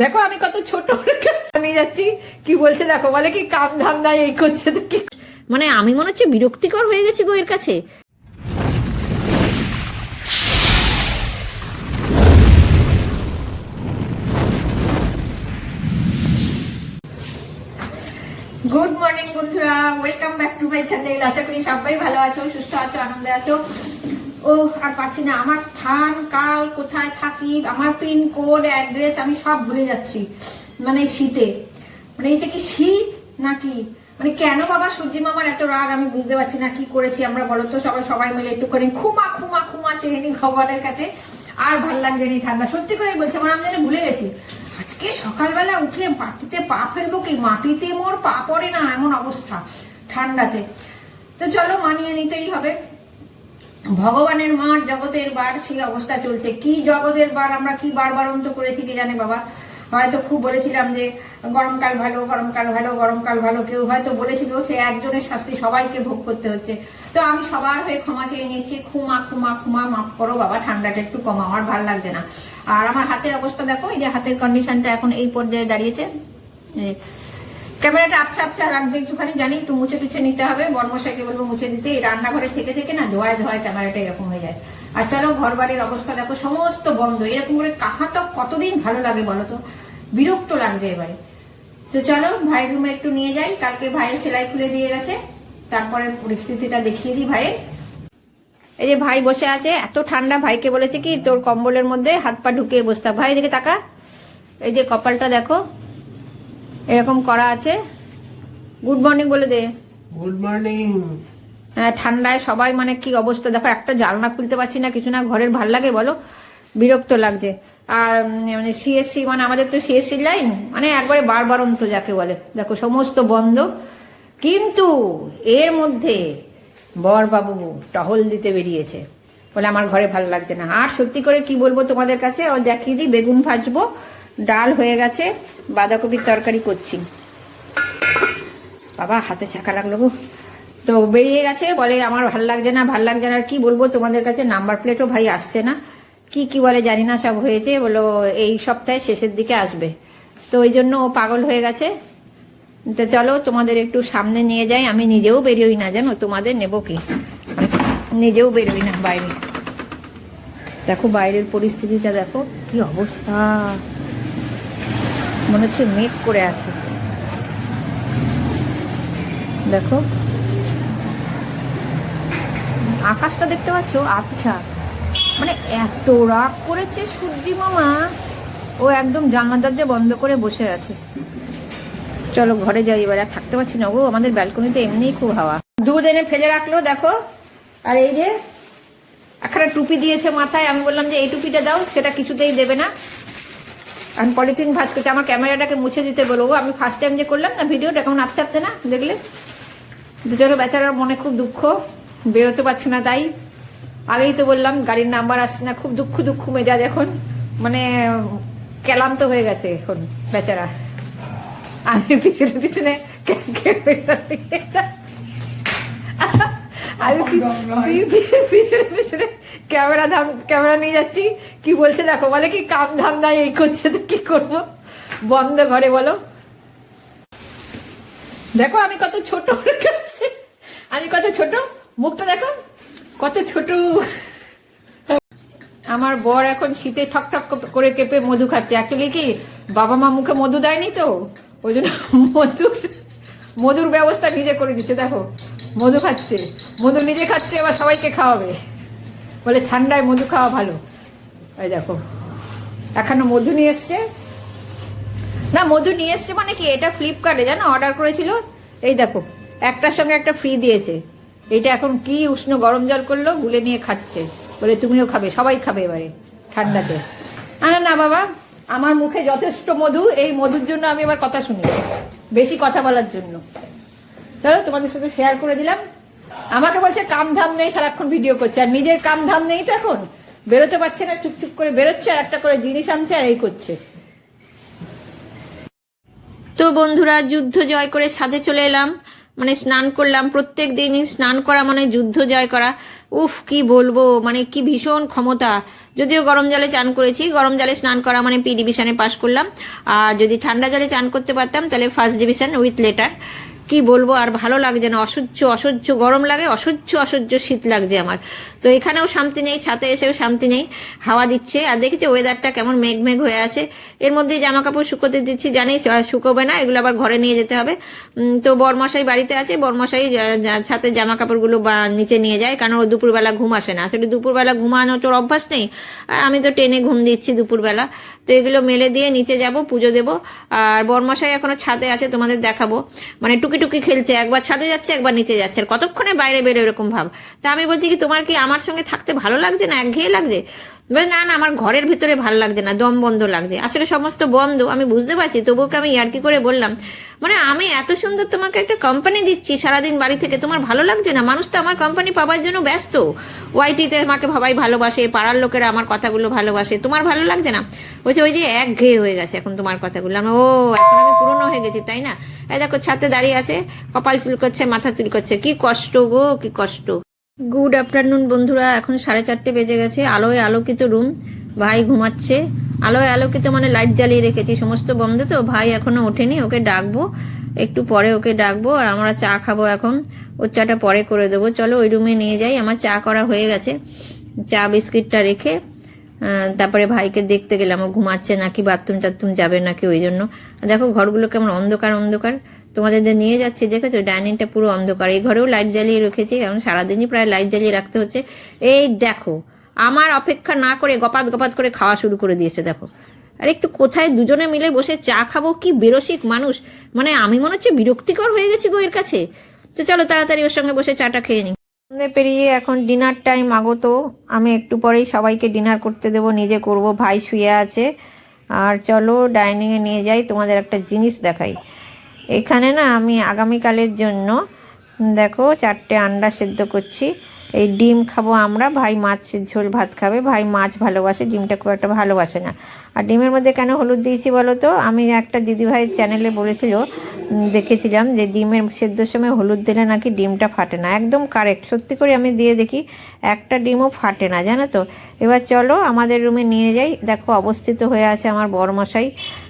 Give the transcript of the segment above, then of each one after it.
দেখো, আমি কত ছোট নিয়ে যাচ্ছি, কি বলছে দেখো, বলে কি কাম ধাম নাই এই করছে তো কি? মানে আমি মনে হচ্ছে বিরক্তিকর হয়ে গেছি গো এর কাছে। গুড মর্নিং বন্ধুরা welcome back to my channel আশা করি সবাই ভালো আছো, সুস্থ আছো, আনন্দে আছো। ও আর পাচ্ছি না। আমার স্থান, কাল, কোথায় থাকি, আমার পিন কোড, অ্যাড্রেস আমি সব ভুলে যাচ্ছি। মানে শীতে। মানে এটা কি শীত নাকি? মানে কেন বাবা সূর্যি মামার এত রাগ? আমি বুঝতে পারছি না কি করেছি আমরা বলো তো। সবাই সবাই মিলে একটু করে খুমা খুমা খুমা চেয়ে নি ভগবানের কাছে। আর ভালো লাগছে নি ঠান্ডা। সত্যি করে বলছে, আমার আমি যেন ভুলে গেছি। আজকে সকালবেলা উঠে মাটিতে পা ফেলব কি? মাটিতে মোর পা পড়ে না? এমন অবস্থা ঠান্ডাতে। তো চলো মানিয়ে নিতেই হবে। ভগবানের মার জগতের বার, সেই অবস্থা চলছে। কি জগতের বার, আমরা কি বার বারন্ত করেছি কি জানে বাবা? হয়তো খুব বলেছিলাম যে, গরমকাল ভালো গরমকাল ভালো গরমকাল ভালো, কেউ হয়তো বলেছিল সে একজনের শাস্তি সবাইকে ভোগ করতে হচ্ছে। তো আমি সবার হয়ে ক্ষমা চেয়ে নিচ্ছি। খুমা খুমা খুমা মাফ করো বাবা, ঠান্ডাটা একটু কম, আমার ভালো লাগছে না। আর আমার হাতের অবস্থা দেখো, এই যে হাতের কন্ডিশনটা এখন এই পর্যায়ে দাঁড়িয়েছে। ক্যামেরাটা আবছা আবছা লাগছে একটুখানি, জানি একটু মুছে টুছে নিতে হবে। বর্মশাইকে বলব মুছে দিতে। এই রান্নাঘরে থেকে থেকে না, ধোয়ায় ধোয়ায় ক্যামেরাটা এরকম হয়ে যায়। আর চলো ঘর বাড়ির অবস্থা দেখো, সমস্ত বন্ধ। এরকম করে কাহা তো কতদিন ভালো লাগে বলো তো? বিরক্ত লাগছে এবারে। তো চলো ভাই রুমে একটু নিয়ে যাই। কালকে ভাইয়ের সেলাই খুলে দিয়ে গেছে। তারপরে পরিস্থিতিটা দেখিয়ে দিই ভাইয়ের। এই যে ভাই বসে আছে, এত ঠান্ডা, ভাইকে বলেছে কি, তোর কম্বলের মধ্যে হাত পা ঢুকিয়ে বসতে হবে। ভাই দেখে তাকা। এই যে কপালটা দেখো। এরকম করা আছে। গুড মর্নিং বলে দে। গুড মর্নিং হ্যাঁ ঠান্ডায় সবাই মানে কি অবস্থা? দেখো একটা জালনা খুলতে পারছি না কিছু না ঘরের ভালো লাগে বলো। বিরক্ত লাগছে। আর মানে সিএসসি মানে আমাদের তো সিএসসি লাইন মানে একবারে বারবারন্ত যাকে বলে। দেখো সমস্ত বন্ধ। কিন্তু এর মধ্যে বরবাবু টহল দিতে বেরিয়েছে। বলে আমার ঘরে ভালো লাগছে না। আর সত্যি করে কি বলব তোমাদের কাছে? ও দেখিয়ে দিই বেগুন ভাজবো। ডাল হয়ে গেছে, বাঁধাকপির তরকারি করছি। বাবা, হাতে ছাকা লাগল গো। তো বেরিয়ে গেছে, বলে আমার ভালো লাগছে না, ভালো লাগছে না কি বলব তোমাদের কাছে? নাম্বার প্লেটও ভাই আসছে না। কি কি বলে জানি না, সব হয়েছে, বলো এই সপ্তাহে শেষের দিকে আসবে। তো ওই জন্য ও পাগল হয়ে গেছে। তো চলো, তোমাদের একটু সামনে নিয়ে যাই, আমি নিজেও বেরোই না, জানো? তোমাদের নেব কি? নিজেও বেরোই না বাইরে। দেখো বাইরের পরিস্থিতিটা, দেখো কি অবস্থা। মনে হচ্ছে মেঘ করে আছে। দেখো। আকাশটা দেখতে পাচ্ছ? আচ্ছা। মানে এত রাগ করেছে সূর্যি মামা। ও একদম জানলা দরজা বন্ধ করে বসে আছে। চলো ঘরে যাই, এবার আর থাকতে পারছি না। গো আমাদের ব্যালকনিতে এমনিই খুব হাওয়া। দুধ এনে ফেলে রাখল, দেখো। আর এই যে একটা টুপি দিয়েছে মাথায়। আমি বললাম যে, এই টুপিটা দাও, সেটা কিছুতেই দেবে না। আমি পলিথিন ভাজ করছি, আমার ক্যামেরাটাকে মুছে দিতে বলব আমি ফার্স্ট টাইম যে করলাম না, ভিডিওটা কেমন আপসাচ্ছে না, দেখলে? চলো বেচারার মনে খুব দুঃখ, বেরোতে পারছে না তাই। আগেই তো বললাম, গাড়ির নাম্বার আসছে না, খুব দুঃখ দুঃখ মেজাজ এখন। মানে ক্লান্ত হয়ে গেছে এখন বেচারা। আমি পিছনে পিছনে ক্যা- ক্যামেরা নিয়ে যাচ্ছি। আমি পি- পিছনে পিছনে। ক্যামেরা ধাম ক্যামেরা নিয়ে যাচ্ছি। কি বলছে দেখো বলে কি কাম ধাম নাই এই করছে তো কি করব? বন্ধ ঘরে বলো। দেখো আমি কত ছোট হয়ে আমি কত ছোট? মুখটা দেখো। কত ছোট। আমার বর এখন শীতে ঠক ঠক করে কেঁপে মধু খাচ্ছে। অ্যাকচুয়ালি কি বাবা মা মুখে মধু দেয়নি তো? ওই জন্য মধুর মধুর ব্যবস্থা নিজে করে দিচ্ছে দেখো। মধু খাচ্ছে। মধু নিজে খাচ্ছে এবার সবাইকে খাওয়াবে। বলে ঠান্ডায় মধু খাওয়া ভালো। এই দেখো। এখনও মধু নিয়ে এসছে। না মধু নিয়ে এসছে মানে কি? এটা ফ্লিপকার্টে জানো? অর্ডার করেছিল। এই দেখো একটার সঙ্গে একটা ফ্রি দিয়েছে। এটা এখন কি উষ্ণ গরম জল করল গুলে নিয়ে খাচ্ছে। বলে তুমিও খাবে সবাই খাবে এবারে ঠান্ডাতে। না, না বাবা আমার মুখে যথেষ্ট মধু এই মধুর জন্য আমি এবার কথা শুনি বেশি কথা বলার জন্য। চলো তোমাদের সাথে শেয়ার করে দিলাম। আমাকে বলছে কাম ধাম নেই, সারাক্ষণ ভিডিও করছে। আর নিজের কাম ধাম নেই তো এখন। বেরোতে পারছে না, চুপচুপ করে বেরোচ্ছে, আর একটা করে জিনিস আনছে, আর এই করছে। তো বন্ধুরা, যুদ্ধ জয় করে সাথে চলে এলাম। মানে স্নান করলাম। প্রত্যেক দিনই স্নান করা মানে যুদ্ধ জয় করা। উফ, কি বলব মানে কি ভীষণ ক্ষমতা। যদিও গরম জলে চান করেছি, গরম জলে স্নান করা মানে পি ডিভিশনে পাশ করলাম। আর যদি ঠান্ডা জলে চান করতে পারতাম, তাহলে ফার্স্ট ডিভিশন উইথ লেটার কি বলব, আর ভালো লাগছে না। অসহ্য অসহ্য গরম লাগে, অসহ্য অসহ্য শীত লাগছে আমার। তো এখানেও শান্তি নেই ছাতে এসেও শান্তি নেই, হাওয়া দিচ্ছে। আর দেখেছি ওয়েদারটা কেমন মেঘ মেঘ হয়ে আছে। এর মধ্যে জামা কাপড় শুকোতে দিচ্ছি জানি শুকোবে না, এগুলো আবার ঘরে নিয়ে যেতে হবে। তো বরমশাই বাড়িতে আছে, বরমশাই ছাতে জামা কাপড়গুলো বা নিচে নিয়ে যায়, কারণ ও দুপুরবেলা ঘুম আসে না। আসলে দুপুরবেলা ঘুমানো তোর অভ্যাস নেই, আর আমি তো ট্রেনে ঘুম দিচ্ছি দুপুরবেলা। তো এগুলো মেলে দিয়ে নিচে যাব, পুজো দেব। আর বরমশাই এখনও ছাদে আছে, তোমাদের দেখাবো। মানে টুকি টুকি খেলছে, একবার ছাদে যাচ্ছে, একবার নিচে যাচ্ছে, আর কতক্ষণে বাইরে বেরো এরকম ভাব? তা আমি বলছি কি, তোমার কি আমার সঙ্গে থাকতে ভালো লাগছে না? একঘেয়ে লাগছে? বলে, না না আমার ঘরের ভিতরে ভালো লাগছে না দম বন্ধ লাগছে। আসলে সমস্ত বন্ধ আমি বুঝতে পারছি তবুও কি আমি ইয়ার্কি করে বললাম মানে আমি এত সুন্দর তোমাকে একটা কোম্পানি দিচ্ছি সারাদিন বাড়ি থেকে তোমার ভালো লাগছে না? মানুষ তো আমার কোম্পানি পাওয়ার জন্য ব্যস্ত। ওয়াইটিতে আমাকে সবাই ভালোবাসে পাড়ার লোকেরা আমার কথাগুলো ভালোবাসে তোমার ভালো লাগছে না? বলছে ওই যে এক ঘেয়ে হয়ে গেছে এখন তোমার কথাগুলো। আমি ও এখন আমি পুরনো হয়ে গেছি তাই না? এই দেখো ছাতে দাঁড়িয়ে আছে কপাল চুল করছে মাথা চুল করছে কি কষ্ট গো কি কষ্ট। গুড আফটারনুন বন্ধুরা। এখন সাড়ে চারটে বেজে গেছে। আলোয় আলোকিত রুম ভাই ঘুমাচ্ছে। আলোয় আলোকিত মানে লাইট জ্বালিয়ে রেখেছি। সমস্ত বন্ধ তো। ভাই এখনও ওঠেনি। ওকে ডাকবো। একটু পরে ওকে ডাকবো। আর আমরা চা খাব এখন। ওর চাটা পরে করে দেবো। চলো ওই রুমে নিয়ে যাই। আমার চা করা হয়ে গেছে। চা, বিস্কিটটা রেখে তারপরে ভাইকে দেখতে গেলাম। ও ঘুমাচ্ছে নাকি? বাথরুম টাথরুম যাবে নাকি? ওই জন্য। দেখো, ঘরগুলো কেমন অন্ধকার অন্ধকার। তোমাদের নিয়ে যাচ্ছে, দেখেছ? ডাইনিংটা পুরো অন্ধকার। এই ঘরেও লাইট জ্বালিয়ে রেখেছি, কারণ সারাদিনই প্রায় লাইট জ্বালিয়ে রাখতে হচ্ছে। এই দেখো, আমার অপেক্ষা না করে গপাত গপাত করে খাওয়া শুরু করে দিয়েছে, দেখো। আর একটু কোথায় দুজনে মিলে বসে চা খাব? কি বেরসিক মানুষ। মানে আমি মনে হচ্ছে বিরক্তিকর হয়ে গেছি গো এর কাছে। তো চলো তাড়াতাড়ি ওর সঙ্গে বসে চাটা খেয়ে নিই। সন্ধে পেরিয়ে এখন ডিনার টাইম আগত আমি একটু পরেই সবাইকে ডিনার করতে দেবো, নিজে করব, ভাই শুয়ে আছে। আর চলো ডাইনিংয়ে নিয়ে যাই, তোমাদের একটা জিনিস দেখাই। এখানে না আমি আগামীকালের জন্য, দেখো চারটে আন্ডা সেদ্ধ করছি। এই ডিম খাব আমরা, ভাই মাছের ঝোল ভাত খাবে, ভাই মাছ ভালোবাসে, ডিমটা খুব একটা ভালোবাসে না। আর ডিমের মধ্যে কেন হলুদ দিয়েছি বলো তো? আমি একটা দিদিভাইয়ের চ্যানেলে বলেছিল দেখেছিলাম যে ডিমের সেদ্ধর সময় হলুদ দিলে নাকি ডিমটা ফাটে না। একদম কারেক্ট সত্যি করে আমি দিয়ে দেখি, একটা ডিমও ফাটে না, জানো তো? এবার চলো আমাদের রুমে নিয়ে যাই। দেখো অবস্থিত হয়ে আছে আমার বরমশাই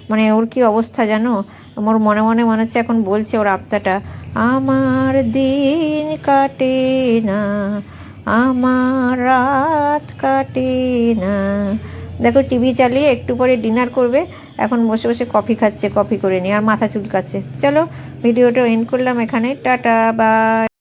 মানে ওর কি অবস্থা জানো? আমার মনে মনে মনে হচ্ছে এখন বলছে ওর আত্মাটা, আমার দিন কাটে না, আমার রাত কাটে না। দেখো, টিভি চালিয়ে একটু পরে ডিনার করবে, এখন বসে বসে কফি খাচ্ছে, কফি করে নিয়ে, আর মাথা চুলকাচ্ছে। চলো, ভিডিওটা এন্ড করলাম এখানে, টাটা, বাই।